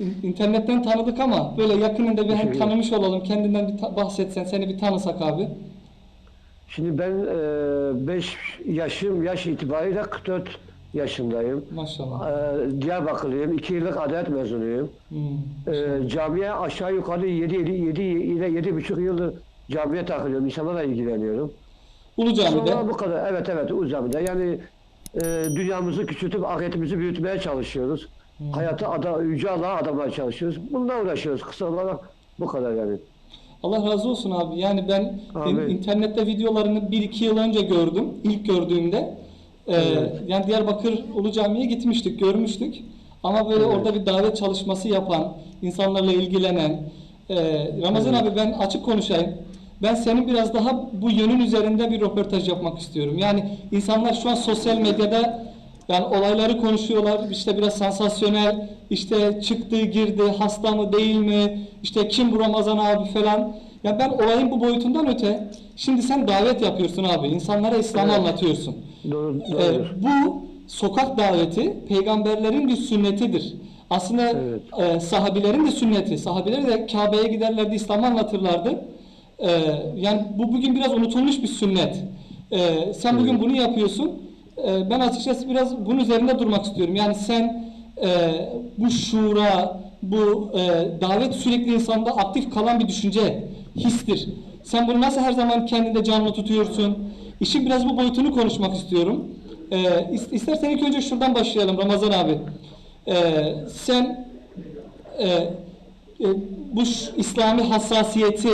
İn- İnternetten tanıdık ama böyle yakınında bir hem tanımış olalım. Kendinden bir ta- bahsetsen, seni bir tanısak abi. Şimdi ben 5 yaşım, yaş itibariyle 44 yaşındayım. Maşallah. E, Diyarbakırlıyım. 2 yıllık adalet mezunuyum. Hmm. E, camiye aşağı yukarı 7, 7, 7 ile 7,5 yıldır camiye takılıyorum. İnsanlarla ilgileniyorum. Ulu Cami'de. Sonra bu kadar. Evet evet o camide. Yani e, dünyamızı küçültüp ahiretimizi büyütmeye çalışıyoruz. Hayatı ada, yüce Allah'a adamaya çalışıyoruz. Bununla uğraşıyoruz. Kısa olarak bu kadar yani. Allah razı olsun abi. Yani ben in- Amin. internette videolarını 1-2 yıl önce gördüm. İlk gördüğümde. Ee, Evet. Yani Diyarbakır Ulu Cami'ye gitmiştik, görmüştük. Ama böyle Evet. orada bir davet çalışması yapan, insanlarla ilgilenen. Ee, Ramazan Evet. abi ben açık konuşayım. Ben senin biraz daha bu yönün üzerinde bir röportaj yapmak istiyorum. Yani insanlar şu an sosyal medyada yani olayları konuşuyorlar. İşte biraz sansasyonel, işte çıktı, girdi, hasta mı değil mi, işte kim bu Ramazan abi falan. Ya ben olayın bu boyutundan öte, şimdi sen davet yapıyorsun abi, insanlara İslam'ı Evet. anlatıyorsun. Doğru, Ee, doğrudur. bu sokak daveti peygamberlerin bir sünnetidir. Aslında Evet. e, sahabilerin de sünneti. Sahabiler de Kabe'ye giderlerdi, İslam'ı anlatırlardı. Ee, yani bu bugün biraz unutulmuş bir sünnet. Ee, sen bugün Evet. bunu yapıyorsun. Ee, ben açıkçası biraz bunun üzerinde durmak istiyorum. Yani sen e, bu şura, bu e, davet sürekli insanda aktif kalan bir düşünce, histir. Sen bunu nasıl her zaman kendinde canlı tutuyorsun? İşin biraz bu boyutunu konuşmak istiyorum. İs- istersen ilk önce şuradan başlayalım Ramazan abi. Ee, sen e, e, bu İslami hassasiyeti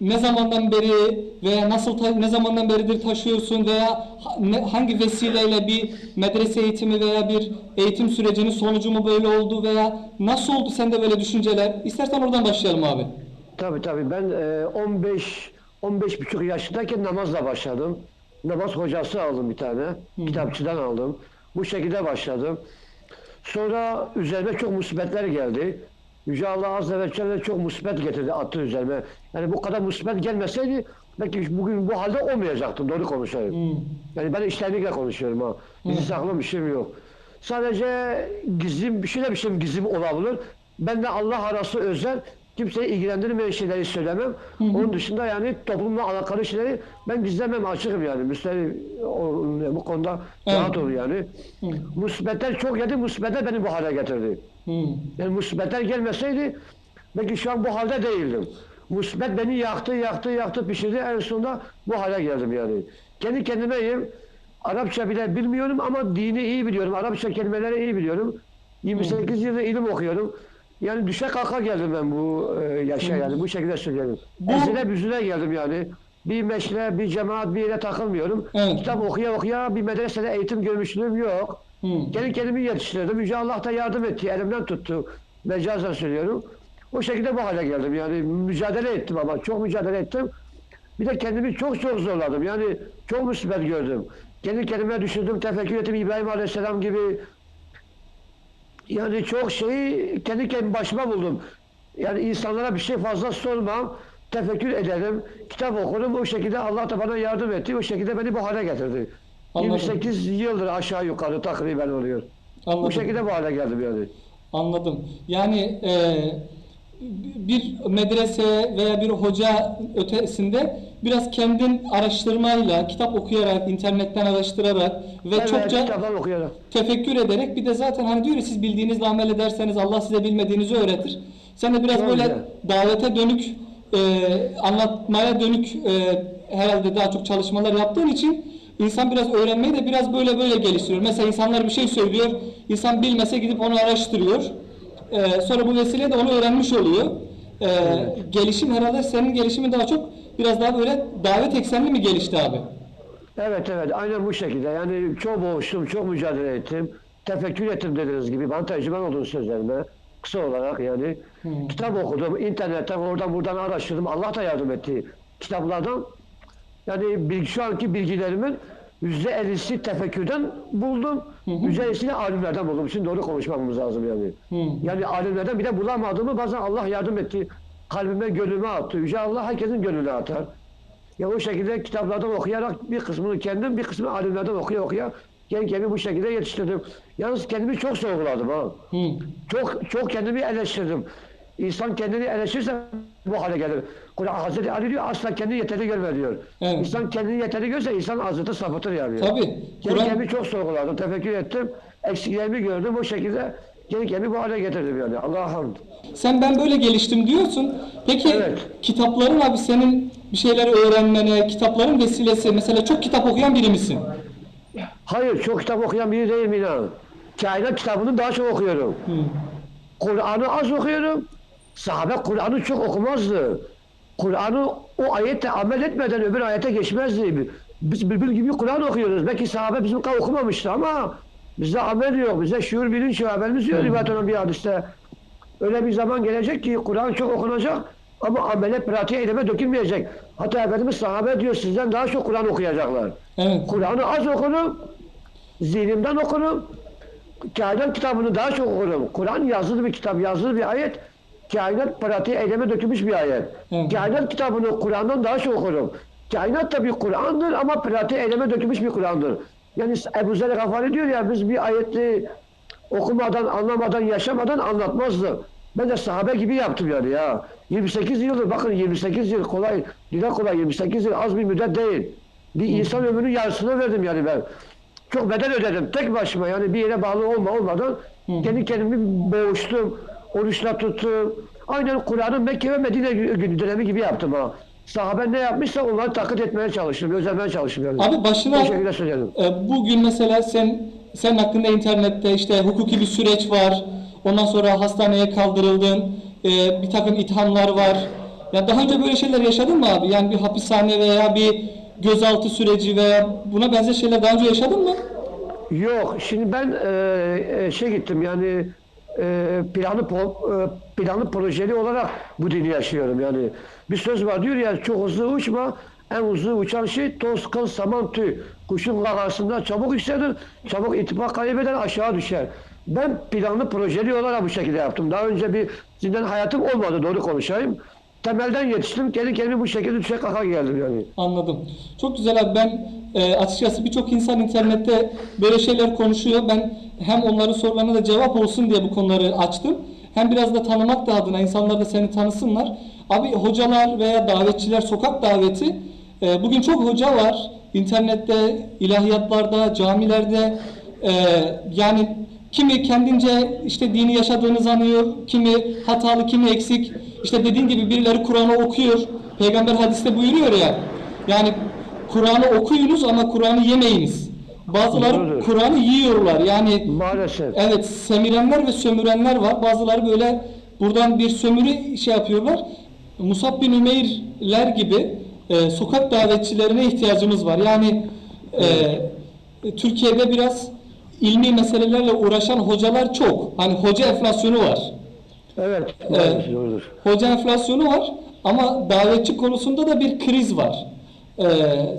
ne zamandan beri veya nasıl ne zamandan beridir taşıyorsun veya ne- hangi vesileyle bir medrese eğitimi veya bir eğitim sürecinin sonucu mu böyle oldu veya nasıl oldu sende böyle düşünceler? İstersen oradan başlayalım abi. Tabii tabii ben e, 15 15 buçuk yaşındayken namazla başladım. Namaz hocası aldım bir tane. Kitapçıdan aldım. Bu şekilde başladım. Sonra üzerime çok musibetler geldi. Yüce Allah Azze ve Celle çok musibet getirdi, attı üzerime. Yani bu kadar musibet gelmeseydi belki bugün bu halde olmayacaktım, doğru konuşayım. Hmm. Yani ben iştenlikle konuşuyorum ha. Gizli saklı bir şeyim yok. Sadece gizlim, bir şöyle bir şeyim gizlim olabilir. Ben de Allah arası özel, kimseyi ilgilendirmeyen şeyleri söylemem. Onun dışında yani toplumla alakalı şeyleri ben gizlemem, açığım yani. Müsteri bu konuda Evet. rahat ol yani. Hı. Musibetler çok geldi, musibetler beni bu hale getirdi. Hmm. Yani musibetler gelmeseydi belki şu an bu halde değildim. Musibet beni yaktı, yaktı, yaktı, pişirdi. En sonunda bu hale geldim yani. Kendi kendimeyim. Arapça bile bilmiyorum ama dini iyi biliyorum. Arapça kelimeleri iyi biliyorum. 28 yıldır ilim okuyorum. Yani düşe kalka geldim ben bu e, yaşa yani. Bu şekilde söylüyorum. Ezile büzüle geldim yani. Bir meşle, bir cemaat, bir yere takılmıyorum. Evet. Kitap okuya okuya bir medresede eğitim görmüşlüğüm yok. Hmm. Kendi kendimi yetiştirdim. Yüce Allah da yardım etti. Elimden tuttu. Mecazen söylüyorum. O şekilde bu hale geldim. Yani mücadele ettim ama çok mücadele ettim. Bir de kendimi çok çok zorladım. Yani çok musibet gördüm. Kendi kendime düşündüm, tefekkür ettim. İbrahim Aleyhisselam gibi yani çok şeyi kendi kendime başıma buldum. Yani insanlara bir şey fazla sormam. Tefekkür ederim. Kitap okurum. O şekilde Allah da bana yardım etti. O şekilde beni bu hale getirdi. Anladım. 28 yıldır aşağı yukarı takriben oluyor. Anladım. Bu şekilde bu hale geldim yani. Anladım. Yani e, bir medrese veya bir hoca ötesinde biraz kendin araştırmayla, kitap okuyarak, internetten araştırarak ve evet, çokça okuyarak. tefekkür ederek bir de zaten hani diyor ya siz bildiğinizle amel ederseniz Allah size bilmediğinizi öğretir. Sen de biraz böyle davete dönük, e, anlatmaya dönük e, herhalde daha çok çalışmalar yaptığın için insan biraz öğrenmeyi de biraz böyle böyle geliştiriyor. Mesela insanlar bir şey söylüyor, insan bilmese gidip onu araştırıyor. E, sonra bu vesileyle de onu öğrenmiş oluyor. E, Gelişim herhalde senin gelişimin daha çok biraz daha böyle davet eksenli mi gelişti abi? Evet evet aynen bu şekilde. Yani çok boğuştum, çok mücadele ettim. Tefekkür ettim dediğiniz gibi. Bana tecrüben olduğunu sözlerime. Kısa olarak yani. Hmm. Kitap okudum, internetten oradan buradan araştırdım. Allah da yardım etti kitaplardan. Yani şu anki bilgilerimin yüzde ellisi tefekkürden buldum. Yüzde alimlerden buldum. Şimdi doğru konuşmamız lazım yani. Hı. Yani alimlerden bile bulamadığımı bazen Allah yardım etti. Kalbime, gönlüme attı. Yüce Allah herkesin gönlüne atar. Ya o şekilde kitaplardan okuyarak bir kısmını kendim, bir kısmını alimlerden okuya okuya Kendi kendimi bu şekilde yetiştirdim. Yalnız kendimi çok sorguladım ha. Hı. Çok çok kendimi eleştirdim. İnsan kendini eleştirirse bu hale gelir. Kur'an Hazreti Ali diyor asla kendini yeterli görme diyor. Evet. İnsan kendini yeterli görse insan azıtı sapıtır yani. Tabii. Kendi kendimi çok sorguladım, tefekkür ettim. Eksiklerimi gördüm o şekilde kendi kendimi bu hale getirdim yani. Allah'a hamd. sen ben böyle geliştim diyorsun. Peki Evet. kitapların abi senin bir şeyler öğrenmene, kitapların vesilesi mesela çok kitap okuyan biri misin? Hayır çok kitap okuyan biri değilim inan. Kainat kitabını daha çok okuyorum. Kur'an'ı az okuyorum. Sahabe Kur'an'ı çok okumazdı. Kur'an'ı o ayette amel etmeden öbür ayete geçmezdi. Biz bülbül gibi Kur'an okuyoruz. Belki sahabe bizim kadar okumamıştı ama bizde amel yok. Bizde şuur bilinç yok. Haberimiz yok rivayet olan bir hadiste. Öyle bir zaman gelecek ki Kur'an çok okunacak ama amele, pratiğe, eyleme dökülmeyecek. Hatta Efendimiz sahabe diyor sizden daha çok Kur'an okuyacaklar. Evet. Kur'an'ı az okurum, zihnimden okurum, kainat kitabını daha çok okurum. Kur'an yazılı bir kitap, yazılı bir ayet, kainat pratiğe, eyleme dökülmüş bir ayet. Evet. Kainat kitabını Kur'an'dan daha çok okurum. Kainat da bir Kur'an'dır ama pratiğe, eyleme dökülmüş bir Kur'an'dır. Yani Ebu Zer Gafari diyor ya biz bir ayeti okumadan, anlamadan, yaşamadan anlatmazdı. Ben de sahabe gibi yaptım yani ya. 28 yıldır bakın 28 yıl kolay, dile kolay 28 yıl az bir müddet değil. Bir insan ömrünün yarısını verdim yani ben. Çok bedel ödedim tek başıma yani bir yere bağlı olma olmadan kendi kendimi boğuştum, oruçla tuttum. Aynen Kur'an'ın Mekke ve Medine günü dönemi gibi yaptım ha. Sahabe ne yapmışsa onları taklit etmeye çalıştım, özenmeye çalıştım yani. Abi başına Bu şekilde söyledim. e, bugün mesela sen senin hakkında internette işte hukuki bir süreç var. Ondan sonra hastaneye kaldırıldın. E, bir takım ithamlar var. Ya daha önce böyle şeyler yaşadın mı abi? Yani bir hapishane veya bir gözaltı süreci veya buna benzer şeyler daha önce yaşadın mı? Yok, şimdi ben e, e, şey gittim yani e, planlı e, planlı projeli olarak bu dini yaşıyorum yani. Bir söz var diyor ya çok hızlı uçma, en hızlı uçan şey toz, kıl, saman, tüy. Kuşun gagasında çabuk yükselir, çabuk itibak kaybeder, aşağı düşer. Ben planlı projeli olarak bu şekilde yaptım. Daha önce bir zindan hayatım olmadı, doğru konuşayım. Temelden yetiştim, kendi kendime bu şekilde düşe kalka geldim yani. Anladım. Çok güzel abi. Ben e, açıkçası birçok insan internette böyle şeyler konuşuyor. Ben hem onların sorularına da cevap olsun diye bu konuları açtım. Hem biraz da tanımak da adına insanlar da seni tanısınlar. Abi hocalar veya davetçiler sokak daveti e, bugün çok hoca var. İnternette, ilahiyatlarda, camilerde e, yani kimi kendince işte dini yaşadığını sanıyor, kimi hatalı, kimi eksik. İşte dediğin gibi birileri Kur'an'ı okuyor. Peygamber hadiste buyuruyor ya. Yani Kur'an'ı okuyunuz ama Kur'an'ı yemeyiniz. Bazıları. Kur'an'ı yiyorlar. Yani Maalesef. evet semirenler ve sömürenler var. Bazıları böyle buradan bir sömürü şey yapıyorlar. Musab bin Ümeyr'ler gibi e, sokak davetçilerine ihtiyacımız var. Yani e, Türkiye'de biraz ilmi meselelerle uğraşan hocalar çok. Hani hoca enflasyonu var. Evet, doğrudur. Hoca enflasyonu var ama davetçi konusunda da bir kriz var. Ee,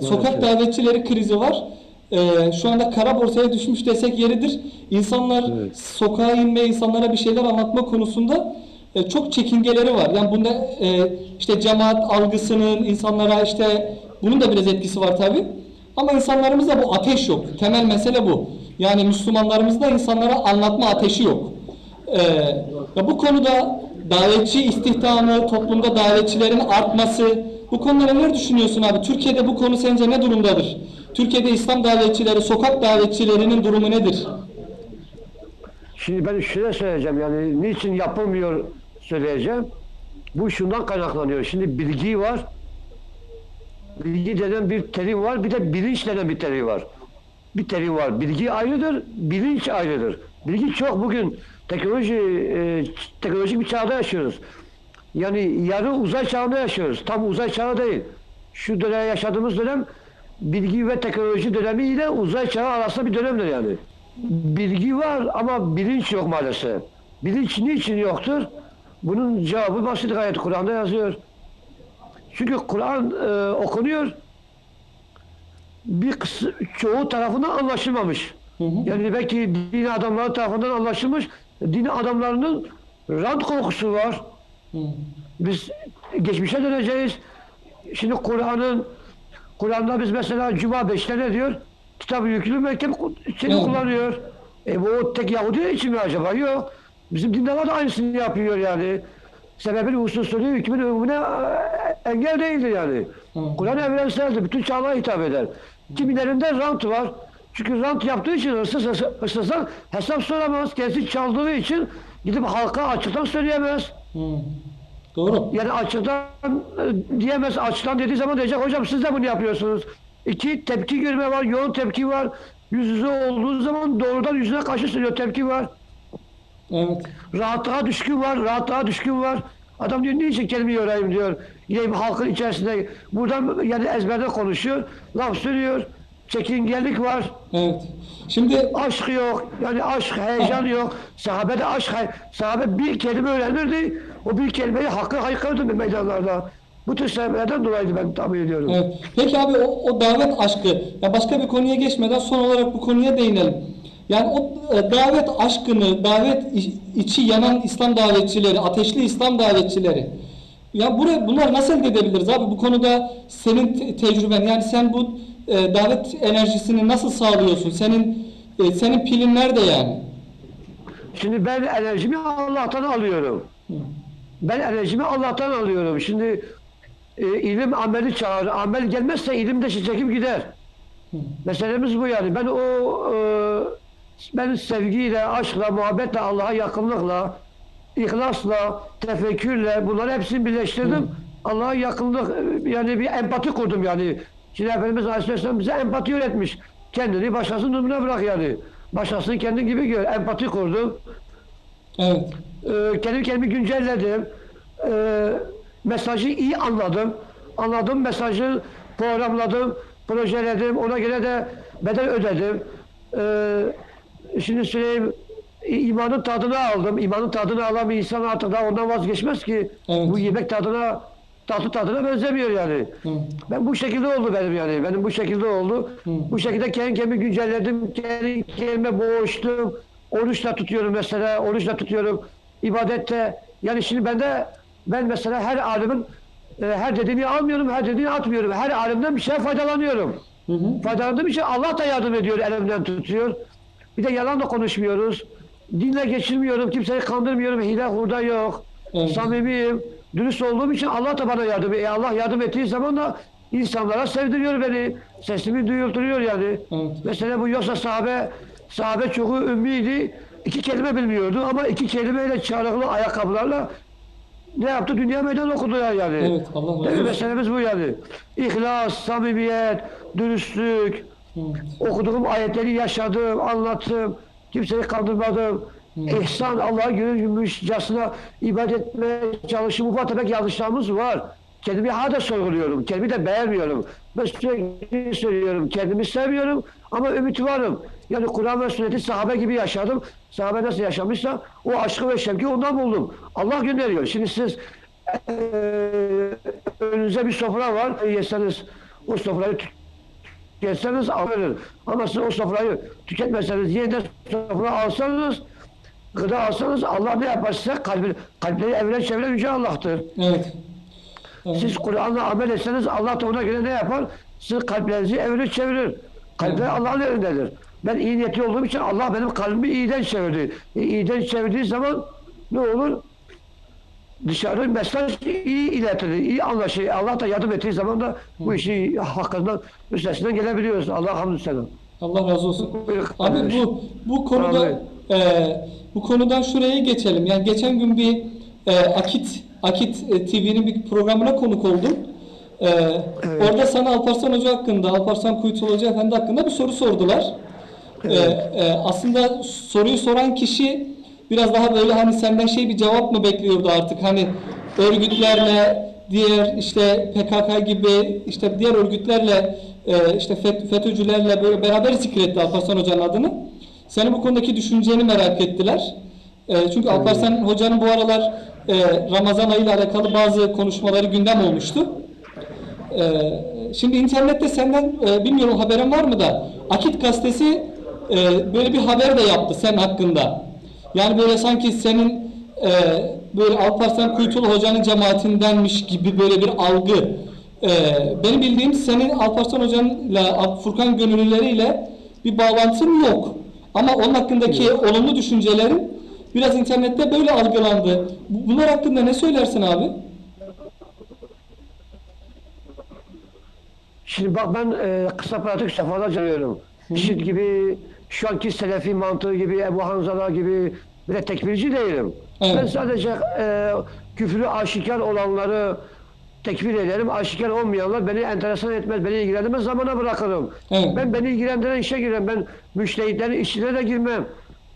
sokak davetçileri krizi var. Ee, şu anda kara borsaya düşmüş desek yeridir. İnsanlar Evet. sokağa inme, insanlara bir şeyler anlatma konusunda e, çok çekingeleri var. Yani bunda e, işte cemaat algısının insanlara işte bunun da biraz etkisi var tabi. Ama insanlarımızda bu ateş yok. Temel mesele bu. Yani Müslümanlarımızda insanlara anlatma ateşi yok. Ee, ya bu konuda davetçi istihdamı, toplumda davetçilerin artması, bu konuda neler düşünüyorsun abi? Türkiye'de bu konu sence ne durumdadır? Türkiye'de İslam davetçileri, sokak davetçilerinin durumu nedir? Şimdi ben şöyle söyleyeceğim yani niçin yapılmıyor söyleyeceğim. Bu şundan kaynaklanıyor. Şimdi bilgi var. Bilgi denen bir terim var. Bir de bilinç denen bir terim var. Bir terim var. Bilgi ayrıdır, bilinç ayrıdır. Bilgi çok bugün teknoloji e, teknolojik bir çağda yaşıyoruz. Yani yarı uzay çağında yaşıyoruz. Tam uzay çağı değil. Şu dönem yaşadığımız dönem bilgi ve teknoloji dönemi ile uzay çağı arasında bir dönemdir yani. Bilgi var ama bilinç yok maalesef. Bilinç niçin yoktur? Bunun cevabı basit gayet Kur'an'da yazıyor. Çünkü Kur'an e, okunuyor. Bir kısmı, çoğu tarafından anlaşılmamış. Hı hı. Yani belki din adamları tarafından anlaşılmış. Din adamlarının rant korkusu var. Hı. Biz geçmişe döneceğiz. Şimdi Kur'an'ın Kur'an'da biz mesela Cuma 5'te ne diyor? kitabı yüklü mürekkep seni Evet. kullanıyor. E bu tek Yahudi için mi acaba? Yok. Bizim dinde var da aynısını yapıyor yani. Sebebin hususunu hükmün ömrüne e, engel değildir yani. Hı. Kur'an evrenseldir. Bütün çağlara hitap eder. Kimilerinde rant var. Çünkü rant yaptığı için hırsız hırs- hırsızdan hesap soramaz. Kendisi çaldığı için gidip halka açıktan söyleyemez. Hı. Doğru. Yani açıktan e, diyemez. Açıktan dediği zaman diyecek hocam siz de bunu yapıyorsunuz. İki tepki görme var. Yoğun tepki var. Yüz yüze olduğu zaman doğrudan yüzüne karşı söylüyor. Tepki var. Evet. Rahatlığa düşkün var. Rahatlığa düşkün var. Adam diyor niçin kelimeyi öğreneyim diyor. Yine halkın içerisinde buradan yani ezberde konuşuyor. Laf söylüyor. Çekingenlik var. Evet. Şimdi Aşk yok. Yani aşk, heyecan yok. Sahabe de aşk, sahabe bir kelime öğrenirdi. O bir kelimeyi hakkı haykırırdı meydanlarda. Bu tür sebeplerden dolayı ben tahmin ediyorum. Evet. Peki abi o, o davet aşkı ya başka bir konuya geçmeden son olarak bu konuya değinelim. Yani o e, davet aşkını, davet içi yanan İslam davetçileri, ateşli İslam davetçileri. Ya buraya bunlar nasıl elde edebiliriz abi? Bu konuda senin te- tecrüben yani sen bu e, davet enerjisini nasıl sağlıyorsun? Senin e, senin pilin nerede yani? Şimdi ben enerjimi Allah'tan alıyorum. Ben enerjimi Allah'tan alıyorum. Şimdi e, ilim ameli çağırır. Amel gelmezse ilim de çekip gider. Meselemiz bu yani. Ben o e, ben sevgiyle, aşkla, muhabbetle, Allah'a yakınlıkla, ihlasla, tefekkürle bunları hepsini birleştirdim. Allah'a yakınlık e, yani bir empati kurdum yani. Şimdi Efendimiz Aleyhisselam bize empati öğretmiş. Kendini başkasının durumuna bırak yani. Başkasını kendin gibi gör. Empati kurdum. Evet. Ee, kendi kendimi güncelledim. Ee, mesajı iyi anladım. Anladım mesajı programladım, projeledim. Ona göre de bedel ödedim. Ee, şimdi söyleyeyim imanın tadını aldım. İmanın tadını alan bir insan artık daha ondan vazgeçmez ki. Evet. Bu yemek tadına, tatlı tadına benzemiyor yani. Hı. Ben bu şekilde oldu benim yani. Benim bu şekilde oldu. Hı. Bu şekilde kendi kendimi güncelledim. Kendi kendime boğuştum. Oruçla tutuyorum mesela. Oruçla tutuyorum. İbadette. Yani şimdi bende ben mesela her alimin e, her dediğini almıyorum, her dediğini atmıyorum. Her alimden bir şey faydalanıyorum. Hı hı. Faydalandığım için Allah da yardım ediyor, elimden tutuyor. Bir de yalan da konuşmuyoruz. Dinle geçirmiyorum, kimseyi kandırmıyorum, hile hurda yok. Evet. Samimiyim, dürüst olduğum için Allah da bana yardım ediyor. E Allah yardım ettiği zaman da insanlara sevdiriyor beni. Sesimi duyulturuyor yani. Evet. Mesela bu yoksa sahabe, sahabe çoğu ümmiydi. İki kelime bilmiyordu ama iki kelimeyle çarıklı ayakkabılarla ne yaptı? Dünya meydan okudular yani. Evet, Allah razı olsun. Meselemiz bu yani. İhlas, samimiyet, dürüstlük, Evet. okuduğum ayetleri yaşadım, anlattım, kimseyi kandırmadım. İhsan, Allah'a görünmüşcasına ibadet etmeye çalışım. Ufak tefek yanlışlarımız var. Kendimi hala sorguluyorum. Kendimi de beğenmiyorum. Ben sürekli söylüyorum. Kendimi sevmiyorum ama ümit varım. Yani Kur'an ve sünneti sahabe gibi yaşadım. Sahabe nasıl yaşamışsa o aşkı ve şevki ondan buldum. Allah gönderiyor. Şimdi siz eee önünüze bir sofra var. Yeseniz o sofrayı tü- tüketseniz alır. Ama siz o sofrayı tüketmezseniz yeniden sofra alsanız gıda alsanız Allah ne yapar size? Kalbi, kalpleri evren çeviren Yüce Allah'tır. Evet. Siz Kur'an'la amel etseniz Allah da ona göre ne yapar? Sizin kalplerinizi evirir çevirir. Kalpler Allah'ın elindedir. Ben iyi niyetli olduğum için Allah benim kalbimi iyiden çevirdi. E, iyiden çevirdiği zaman ne olur? Dışarı mesaj iyi iletilir, iyi anlaşılır. Allah da yardım ettiği zaman da bu işi hakkından, üstesinden gelebiliyoruz. Allah hamdü selam. Allah razı olsun. Abi bu bu konuda e, bu konudan şuraya geçelim. Yani geçen gün bir e, Akit Akit e, TV'nin bir programına konuk oldum. E, Orada sana Alparslan Hoca hakkında, Alparslan Kuytul Hoca Efendi hakkında bir soru sordular. E, e, aslında soruyu soran kişi biraz daha böyle hani senden şey bir cevap mı bekliyordu artık hani örgütlerle diğer işte PKK gibi işte diğer örgütlerle e, işte FET- FETÖ'cülerle böyle beraber zikretti Alparslan Hoca'nın adını. Senin bu konudaki düşünceni merak ettiler. E, çünkü Alparslan Hoca'nın bu aralar e, Ramazan ayı ile alakalı bazı konuşmaları gündem olmuştu. Ee, şimdi internette senden e, bilmiyorum haberin var mı da Akit gazetesi e, böyle bir haber de yaptı sen hakkında. Yani böyle sanki senin e, böyle Alparslan Kuytulu hocanın cemaatindenmiş gibi böyle bir algı e, benim bildiğim senin Alparslan Hoca'yla Furkan Gönüllüleriyle bir bağlantın yok. Ama onun hakkındaki olumlu düşüncelerin biraz internette böyle algılandı. Bu- Bunlar hakkında ne söylersin abi? Şimdi bak ben e, kısa pratik defalarca diyorum. Şiit gibi, şu anki Selefi mantığı gibi, Ebu Hanzala gibi bir de tekfirci değilim. Evet. Ben sadece e, küfrü aşikar olanları tekfir ederim. Aşikar olmayanlar beni enteresan etmez, beni ilgilendirmez, zamana bırakırım. Evet. Ben beni ilgilendiren işe girerim. Ben müştehitlerin işine de girmem.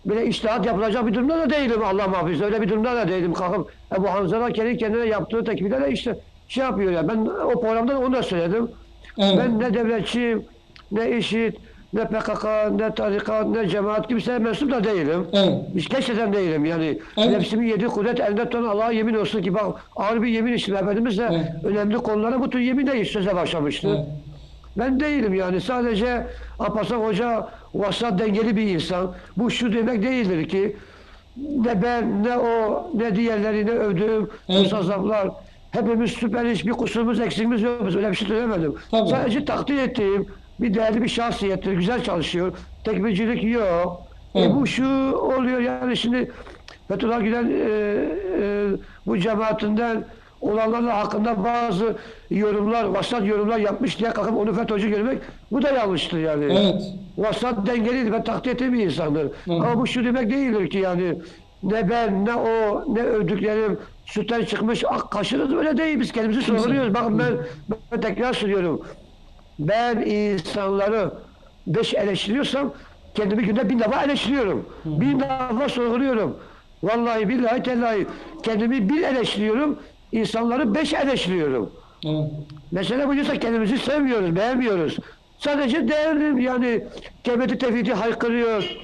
Böyle iştihat yapılacak bir durumda da değilim Allah muhafaza. Öyle bir durumda da değilim. Kalkıp Ebu Hanzala kendi kendine yaptığı tekbirlerle işte şey yapıyor ya. Ben o programda onu da söyledim. Evet. Ben ne devletçiyim, ne işit, ne PKK, ne tarikat, ne cemaat kimseye mensup da değilim. Evet. Hiç gerçekten değilim yani. Evet. Nefsimin yedi kudret elinde tutan Allah'a yemin olsun ki bak ağır bir yemin için Efendimiz de Evet. önemli konulara bu tür yeminle söze başlamıştı. Evet. Ben değilim yani sadece Alparslan Hoca vasat dengeli bir insan. Bu şu demek değildir ki ne ben ne o ne diğerlerini övdüğüm Evet. musazaflar hepimiz süperiz bir kusurumuz eksiğimiz yok. Öyle bir şey söylemedim. Tabii. Sadece takdir ettiğim bir değerli bir şahsiyettir. Güzel çalışıyor. Tekbircilik yok. Evet. E bu şu oluyor yani şimdi Fethullah Gülen e, e, bu cemaatinden olanlarla hakkında bazı yorumlar, vasat yorumlar yapmış diye kalkıp onu FETÖ'cü görmek bu da yanlıştır yani. Evet. Vasat dengeliydi. Ben takdir ettiğim bir insandır. Hı. Ama bu şu demek değildir ki yani ne ben ne o ne övdüklerim sütten çıkmış ak kaşırız öyle değil. Biz kendimizi sorguluyoruz. Bakın ben, ben tekrar söylüyorum. Ben insanları beş eleştiriyorsam kendimi günde bin defa eleştiriyorum. Bin defa sorguluyorum. Vallahi billahi tellahi kendimi bir eleştiriyorum. İnsanları beş eleştiriyorum. Evet. Mesele buysa kendimizi sevmiyoruz, beğenmiyoruz. Sadece değerli yani kemeti tevhidi haykırıyor.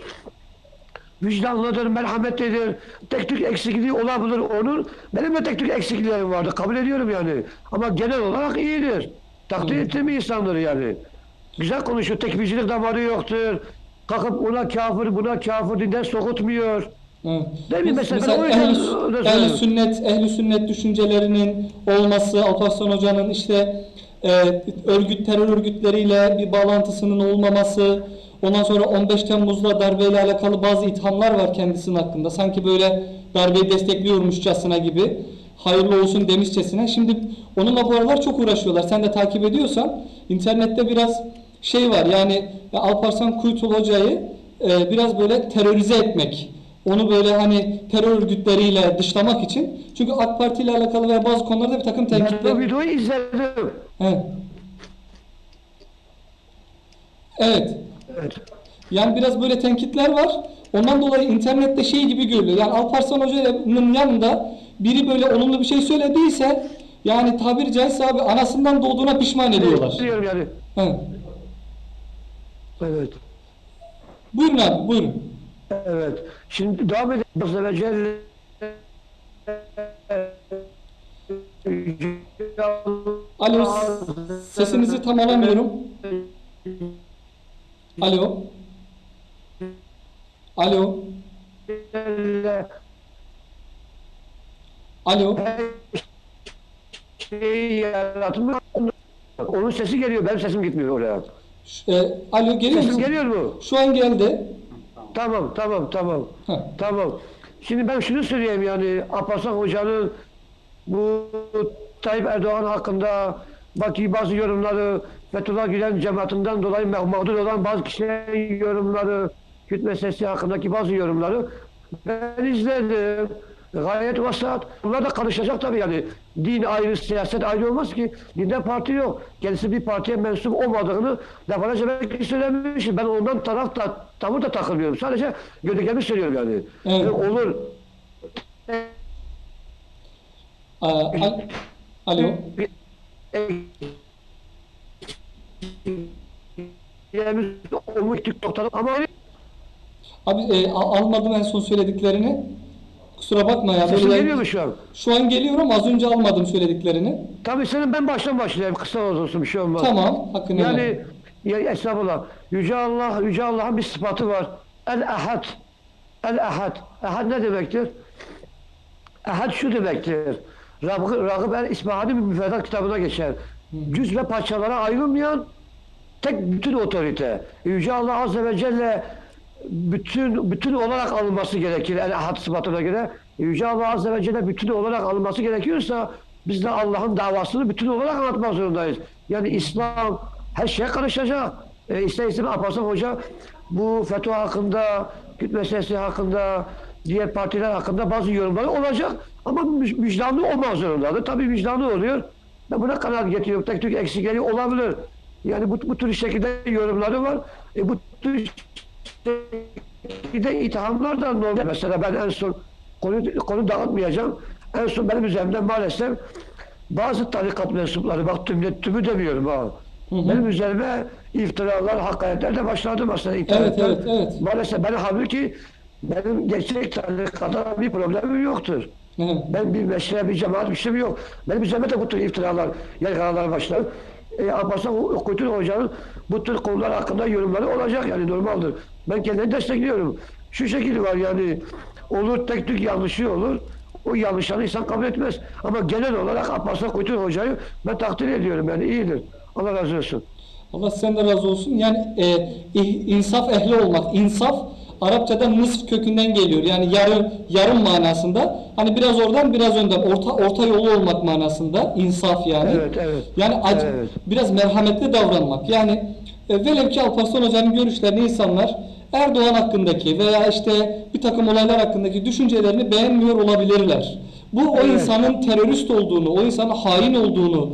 Vicdanlıdır, merhametlidir. Tek tük eksikliği olabilir onun. Benim de tek tük eksikliklerim vardı. Kabul ediyorum yani. Ama genel olarak iyidir. Takdir ettiğim bir insandır yani. Güzel konuşuyor. Tekbircilik damarı yoktur. Kalkıp ona kafir, buna kafir dinden sokutmuyor. Evet. Değil mi? Mes- Mesela yüzden ehli, söylüyorum. sünnet, ehli sünnet düşüncelerinin olması, Alparslan Hoca'nın işte e, örgüt terör örgütleriyle bir bağlantısının olmaması, ondan sonra 15 Temmuz'la darbeyle alakalı bazı ithamlar var kendisinin hakkında. Sanki böyle darbeyi destekliyormuşçasına gibi. Hayırlı olsun demişçesine. Şimdi onunla bu aralar çok uğraşıyorlar. Sen de takip ediyorsan internette biraz şey var. Yani ya Alparslan Kuytul Hoca'yı e, biraz böyle terörize etmek. Onu böyle hani terör örgütleriyle dışlamak için. Çünkü AK Parti ile alakalı veya bazı konularda bir takım Ben tenkitler. o videoyu izledim. Evet. Evet. Evet. Yani biraz böyle tenkitler var. Ondan dolayı internette şey gibi görülüyor. Yani Alparslan Hoca'nın yanında biri böyle olumlu bir şey söylediyse yani tabiri caizse abi anasından doğduğuna pişman ediyorlar. Biliyorum yani. Evet. Evet. Buyurun abi buyurun. Evet. Şimdi devam edelim. Azze ve Celle Alo sesinizi tam alamıyorum. Alo. Alo. Alo. Onun sesi geliyor. Benim sesim gitmiyor oraya. E, alo geliyor Sesim musun? geliyor mu? Şu an geldi. Tamam, tamam, tamam. Heh. Tamam. Şimdi ben şunu söyleyeyim yani Alparslan Hoca'nın bu Tayyip Erdoğan hakkında baki bazı yorumları Fethullah Gülen cemaatinden dolayı mağ- mağdur olan bazı kişilerin yorumları Kürt meselesi hakkındaki bazı yorumları ben izledim. Gayet vasat. Bunlar da karışacak tabii yani. Din ayrı, siyaset ayrı olmaz ki. Dinde parti yok. Kendisi bir partiye mensup olmadığını defalarca belki söylemişim. Ben ondan taraf da, tavır da takılmıyorum. Sadece gördüklerimi söylüyorum yani. Evet. Yani olur. Aa, al- alo. Yani olmuş TikTok'ta ama Abi e, almadım en son söylediklerini. Kusura bakma ya. sesim geliyor mu şu an? Şu an geliyorum az önce almadım söylediklerini. Tabii senin ben baştan başlayayım. Kısa olsun bir şey olmaz. Tamam. Hakkını Yani helal. ya estağfurullah. Yüce Allah, Yüce Allah'ın bir sıfatı var. El Ahad. El Ahad. Ahad ne demektir? Ahad şu demektir. Ragıp, Ragıp el İsmahani bir müfredat kitabına geçer. cüz ve parçalara ayrılmayan tek bütün otorite. Yüce Allah Azze ve Celle bütün bütün olarak alınması gerekir. El Ahad sıfatına göre Yüce Allah Azze ve Celle bütün olarak alınması gerekiyorsa biz de Allah'ın davasını bütün olarak anlatmak zorundayız. Yani İslam her şeye karışacak. E, ister istemez Alparslan Hoca bu fetva hakkında, Kürt meselesi hakkında, diğer partiler hakkında bazı yorumları olacak. Ama vicdanlı olmak zorundadır. Tabii vicdanlı oluyor. Ben buna kanaat getiriyorum. Tek tük eksikleri olabilir. Yani bu, bu tür şekilde yorumları var. E, bu tür şekilde ithamlar da normal. Mesela ben en son konu, konu dağıtmayacağım. En son benim üzerimden maalesef bazı tarikat mensupları bak tümü, tümü demiyorum ha. Benim üzerime iftiralar, hakaretler de başladı mesela internetten. evet, evet. Maalesef ben halbuki benim gerçek tarikata bir problemim yoktur. Evet. Ben bir meşre, bir cemaat bir şeyim yok. Benim üzerime de bu tür iftiralar, yaygalar başlar. E, Alparslan Kuytur Hoca'nın bu tür konular hakkında yorumları olacak yani normaldir. Ben kendini destekliyorum. Şu şekilde var yani olur tek tük yanlışı olur. O yanlışları insan kabul etmez. Ama genel olarak Alparslan Kuytur Hoca'yı ben takdir ediyorum yani iyidir. Allah razı olsun. Allah sen de razı olsun. Yani e, insaf ehli olmak. İnsaf Arapçada nısf kökünden geliyor. Yani yarı yarım manasında. Hani biraz oradan biraz önden orta orta yolu olmak manasında insaf yani. Evet, evet. Yani ac- Evet. biraz merhametli davranmak. Yani e, velev ki Alparslan Hoca'nın görüşlerini insanlar Erdoğan hakkındaki veya işte bir takım olaylar hakkındaki düşüncelerini beğenmiyor olabilirler. Bu o Evet. insanın terörist olduğunu, o insanın hain olduğunu,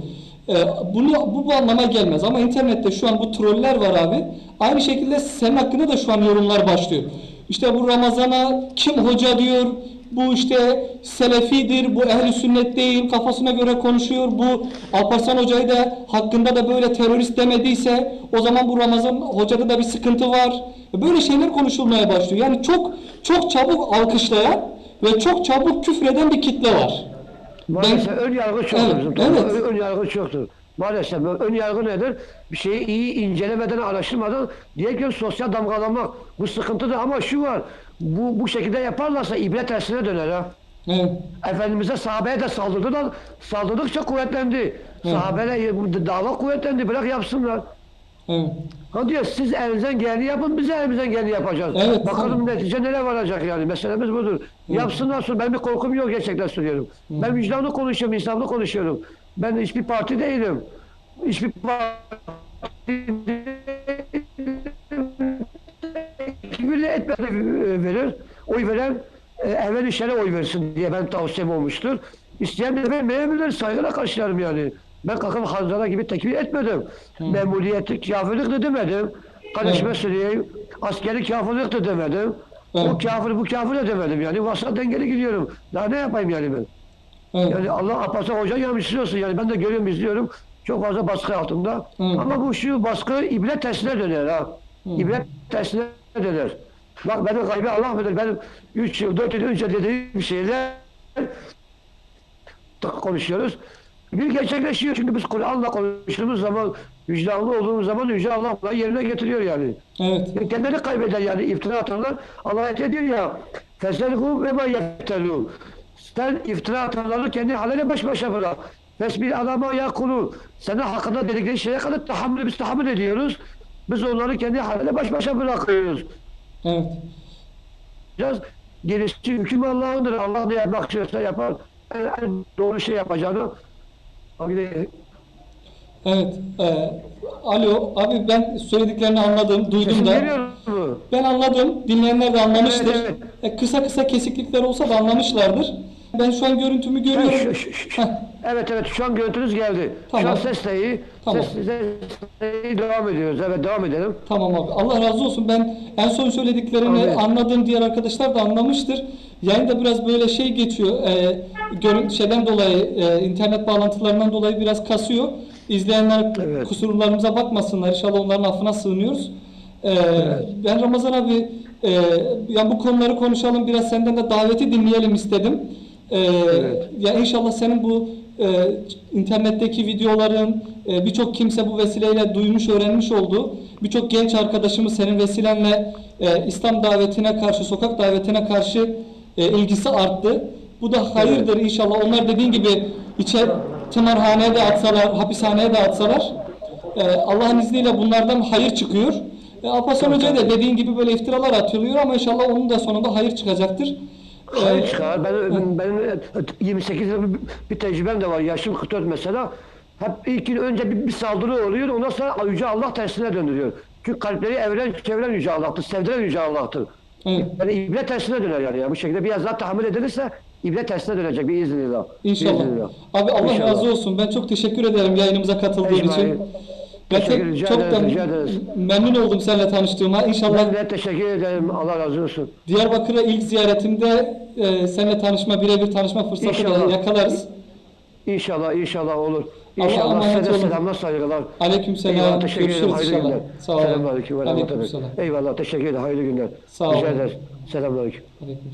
bunu bu, bu anlama gelmez. Ama internette şu an bu troller var abi. Aynı şekilde senin hakkında da şu an yorumlar başlıyor. İşte bu Ramazan'a kim hoca diyor, bu işte selefidir, bu ehli sünnet değil, kafasına göre konuşuyor. Bu Alparslan Hoca'yı da hakkında da böyle terörist demediyse o zaman bu Ramazan Hoca'da da bir sıkıntı var. Böyle şeyler konuşulmaya başlıyor. Yani çok çok çabuk alkışlayan ve çok çabuk küfreden bir kitle var. Maalesef ön yargı çoktur Evet, bizim toplumda. evet. Ön, ön yargı çoktur. Maalesef ön yargı nedir? Bir şeyi iyi incelemeden, araştırmadan diye ki sosyal damgalamak. Bu sıkıntıdır ama şu var. Bu, bu şekilde yaparlarsa ibret tersine döner ha. Evet. Efendimiz'e sahabeye de saldırdılar. Saldırdıkça kuvvetlendi. Sahabeyle bu dava kuvvetlendi. Bırak yapsınlar. Evet. Ha diyor siz elinizden geleni yapın biz de elimizden geleni yapacağız. Evet, Bakalım netice nereye varacak yani. Meselemiz budur. Yapsınlar sonra benim bir korkum yok gerçekten söylüyorum. Ben vicdanlı konuşuyorum, insaflı konuşuyorum. Ben hiçbir parti değilim. Hiçbir parti Kibirli etmedi verir. Oy veren e, evvel işlere oy versin diye ben tavsiyem olmuştur. İsteyen de vermeyebilir. Saygıyla karşılarım yani. Ben kalkıp Hanzala gibi tekbir etmedim. Memuriyeti kafirlik de demedim. Kardeşime Evet. söyleyeyim. Askeri kafirlik de demedim. O Evet. kafir bu kafir de demedim yani. Vasat dengeli gidiyorum. Daha ne yapayım yani ben? Evet. Yani Allah Alparslan Hoca yamışlıyorsun yani ben de görüyorum izliyorum çok fazla baskı altında. Hı. Ama bu şu baskı ibret tersine döner ha. İbret tersine döner. Bak benim gaybi Allah bilir benim 3 yıl 4 yıl önce dediğim şeyler konuşuyoruz. Bir gerçekleşiyor çünkü biz Kur'an'la konuştuğumuz zaman vicdanlı olduğumuz zaman Yüce Allah bunları yerine getiriyor yani. Evet. Kendileri kaybeder yani iftira atanlar. Allah ayet ediyor ya Feselhum ve ma. Sen iftira atanları kendi haline baş başa bırak. Fesbil adama yakulu. Senin hakkında dedikleri şeye kadar tahammül biz tahammül ediyoruz. Biz onları kendi haline baş başa bırakıyoruz. Evet. Biraz gerisi hüküm Allah'ındır. Allah ne yapmak istiyorsa yapar. En, en doğru şey yapacağını Evet. E, alo abi ben söylediklerini anladım, duydum da. Ben anladım. Dinleyenler de anlamıştır. E, kısa kısa kesiklikler olsa da anlamışlardır. Ben şu an görüntümü görüyorum. şu- şu- şu- Heh, Evet evet şu an görüntünüz geldi. Şu Tamam. an ses de iyi. Tamam. Ses, ses devam ediyoruz. Evet devam edelim. Tamam abi. Allah razı olsun. Ben en son söylediklerini Amin. anladığım diğer arkadaşlar da anlamıştır. Yayında biraz böyle şey geçiyor. E, görün şeyden dolayı, e, internet bağlantılarından dolayı biraz kasıyor. İzleyenler Evet. kusurlarımıza bakmasınlar. İnşallah onların affına sığınıyoruz. E, Ben Ramazan abi e, yani bu konuları konuşalım. Biraz senden de daveti dinleyelim istedim. E, Evet. Ya inşallah senin bu e, internetteki videoların e, birçok kimse bu vesileyle duymuş, öğrenmiş oldu. Birçok genç arkadaşımız senin vesilenle e, İslam davetine karşı, sokak davetine karşı e, ilgisi arttı. Bu da hayırdır inşallah. Onlar dediğin gibi içe tımarhaneye de atsalar, hapishaneye de atsalar e, Allah'ın izniyle bunlardan hayır çıkıyor. E, Alparslan Hoca'ya da dediğin gibi böyle iftiralar atılıyor ama inşallah onun da sonunda hayır çıkacaktır. Hayır çıkar. Ben, benim 28 yıl bir, bir tecrübem de var. Yaşım 44 mesela. Hep ilk gün önce bir, bir saldırı oluyor. Ondan sonra Yüce Allah tersine döndürüyor. Çünkü kalpleri evren çeviren Yüce Allah'tır. Sevdiren Yüce Allah'tır. evet. Yani ibret tersine döner yani. ya. Bu şekilde biraz daha tahammül edilirse ibret tersine dönecek bir iznillah. İnşallah. Biiznillah. Abi Allah İnşallah. razı olsun. Ben çok teşekkür ederim yayınımıza katıldığın için. Ben Teşekkür- tek- rica çok ederiz, da rica ederiz. memnun oldum seninle tanıştığıma. İnşallah Ben de teşekkür ederim. Allah razı olsun. Diyarbakır'a ilk ziyaretimde e, seninle tanışma, birebir tanışma fırsatı da İnşallah. yakalarız. İnşallah, inşallah olur. Allah'a İnşallah emanet size de olun. selamlar, saygılar. Aleykümselam. Eyvallah, teşekkür ederim. Görüşürüz Hayırlı inşallah. günler. Sağ olun. Selamünaleyküm ve rahmetullah. Aleykümselam. Eyvallah, teşekkür ederim. Hayırlı günler. Sağ olun. Rica ederiz. Selamünaleyküm. Aleykümselam.